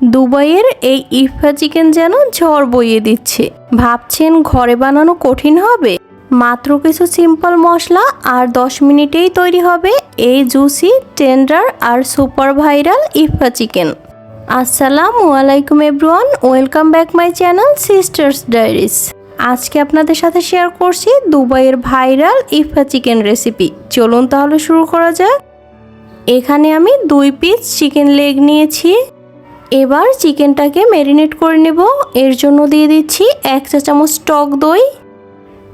দুবাইয়ের এই ইফা চিকেন যেন ঝড় বইয়ে দিচ্ছে। ভাবছেন ঘরে বানানো কঠিন হবে? মাত্র কিছু সিম্পল মশলা আর 10 মিনিটেই তৈরি হবে এই জুসি টেন্ডার আর সুপার ভাইরাল ইফা চিকেন। আসসালামু আলাইকুম everyone welcome back my channel sisters diaries আজকে আপনাদের সাথে শেয়ার করছি দুবাইয়ের ভাইরাল ইফা চিকেন রেসিপি চলুন তাহলে শুরু করা যাক। এখানে আমি দুই পিস চিকেন লেগ নিয়েছি। এবার চিকেনটাকে ম্যারিনেট করে নেব। এর জন্য দিয়ে দিচ্ছি এক চা চামচ টক দই,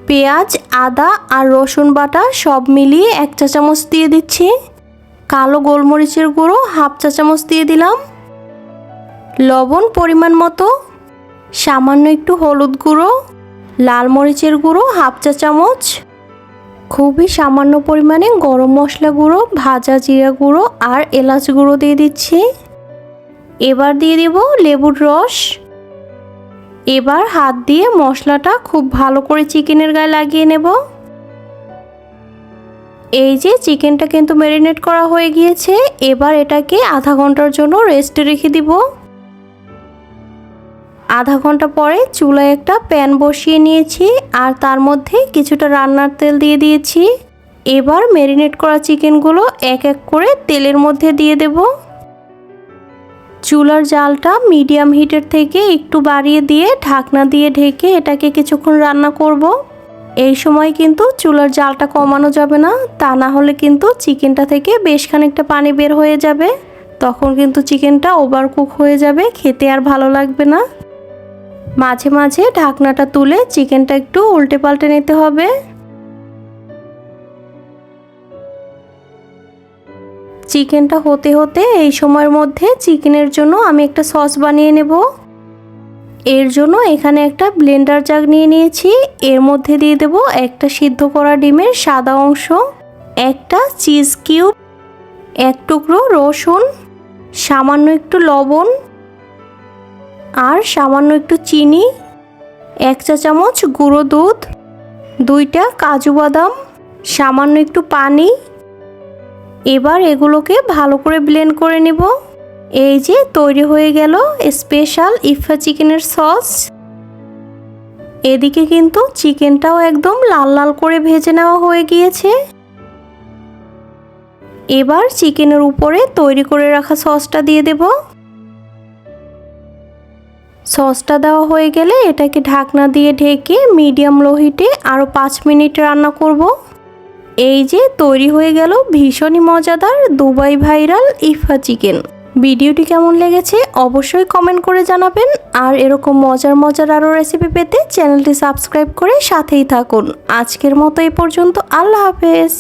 পেঁয়াজ, আদা আর রসুন বাটা সব মিলিয়ে এক চা চামচ দিয়ে দিচ্ছি। কালো গোলমরিচের গুঁড়ো হাফ চা চামচ দিয়ে দিলাম। লবণ পরিমাণ মতো, সামান্য একটু হলুদ গুঁড়ো, লাল মরিচের গুঁড়ো হাফ চা চামচ, খুবই সামান্য পরিমাণে গরম মশলা গুঁড়ো, ভাজা জিরা গুঁড়ো আর এলাচ গুঁড়ো দিয়ে দিচ্ছি। এবার দিয়ে দেব লেবুর রস। এবার হাত দিয়ে মশলাটা খুব ভালো করে চিকেনের গায়ে লাগিয়ে নেব। এই যে চিকেনটা কিন্তু ম্যারিনেট করা হয়ে গিয়েছে, এবার এটাকে আধা ঘণ্টার জন্য রেস্টে রেখে দিব। আধা ঘণ্টা পরে চুলায় একটা প্যান বসিয়ে নিয়েছি, আর তার মধ্যে কিছুটা রান্নার তেল দিয়ে দিয়েছি। এবার ম্যারিনেট করা চিকেনগুলো এক এক করে তেলের মধ্যে দিয়ে দেব। চুলার জালটা মিডিয়াম হিটের থেকে একটু বাড়িয়ে দিয়ে ঢাকনা দিয়ে ঢেকে এটাকে কিছুক্ষণ রান্না করব। এই সময় কিন্তু চুলার জালটা কমানো যাবে না, তা না হলে কিন্তু চিকেনটা থেকে বেশ খানিকটা পানি বের হয়ে যাবে। তখন কিন্তু চিকেনটা ওভারকুক হয়ে যাবে, খেতে আর ভালো লাগবে না। মাঝে মাঝে ঢাকনাটা তুলে চিকেনটা একটু উল্টে পাল্টে নিতে হবে। চিকেনটা হতে হতে এই সময়ের মধ্যে চিকেনের জন্য আমি একটা সস বানিয়ে নেব। এর জন্য এখানে একটা ব্লেন্ডার জাগ নিয়ে নিয়েছি। এর মধ্যে দিয়ে দেব একটা সিদ্ধ করা ডিমের সাদা অংশ, একটা চিজ কিউব, এক টুকরো রসুন, সামান্য একটু লবণ আর সামান্য একটু চিনি, এক চা চামচ গুঁড়ো দুধ, দুইটা কাজু বাদাম, সামান্য একটু পানি এবার এগুলোকে ভালো করে ব্লেন্ড করে নেব। এই যে তৈরি হয়ে গেল স্পেশাল ইফা চিকেনের সস এদিকে কিন্তু চিকেনটাও একদম লাল লাল করে ভেজে নেওয়া হয়ে গিয়েছে। এবার চিকেনের উপরে তৈরি করে রাখা সসটা দিয়ে দেব। সসটা দেওয়া হয়ে গেলে এটাকে ঢাকনা দিয়ে ঢেকে মিডিয়াম লো হিটে আরও পাঁচ মিনিট রান্না করব। এই যে তৈরি হয়ে গেল ভীষণই মজাদার দুবাই ভাইরাল ইফা চিকেন। ভিডিওটি কেমন লেগেছে অবশ্যই কমেন্ট করে জানাবেন। আর এরকম মজার মজার আরও রেসিপি পেতে চ্যানেলটি সাবস্ক্রাইব করে সাথেই থাকুন। আজকের মতো এ পর্যন্ত আল্লাহ হাফেজ।